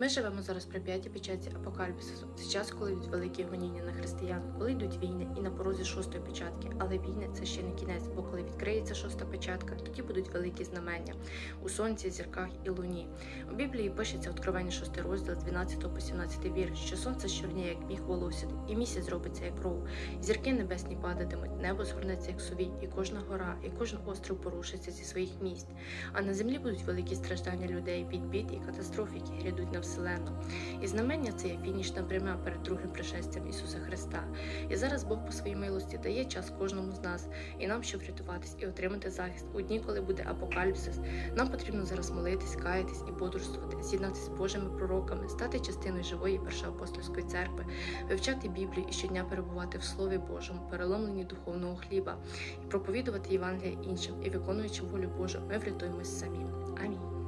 Ми живемо зараз при п'ятій печатці апокаліпсису. Це час, коли йдуть великі гоніння на християн, коли йдуть війни і на порозі шостої печатки. Але війни це ще не кінець, бо коли відкриється шоста печатка, тоді будуть великі знамення у сонці, зірках і луні. У Біблії пишеться откровення 6 розділ 12 по 17 вір, що сонце щорніє, як міг волосся, і місяць зробиться як кров. Зірки небесні падатимуть, небо згорнеться як сувій, і кожна гора, і кожен остров порушиться зі своїх місць. А на землі будуть великі страждання людей від бід і катастроф, які грядуть на вселену. І знамення це є фінішна пряма перед другим пришестям Ісуса Христа. І зараз Бог по своїй милості дає час кожному з нас і нам, щоб врятуватись і отримати захист у дні, коли буде апокаліпсис. Нам потрібно зараз молитись, каятись і бодрствувати, з'єднатися з Божими пророками, стати частиною живої першоапостольської церкви, вивчати Біблію і щодня перебувати в Слові Божому, переломленні духовного хліба, і проповідувати Євангелія іншим і виконуючи волю Божу, ми врятуємось самі. Амінь.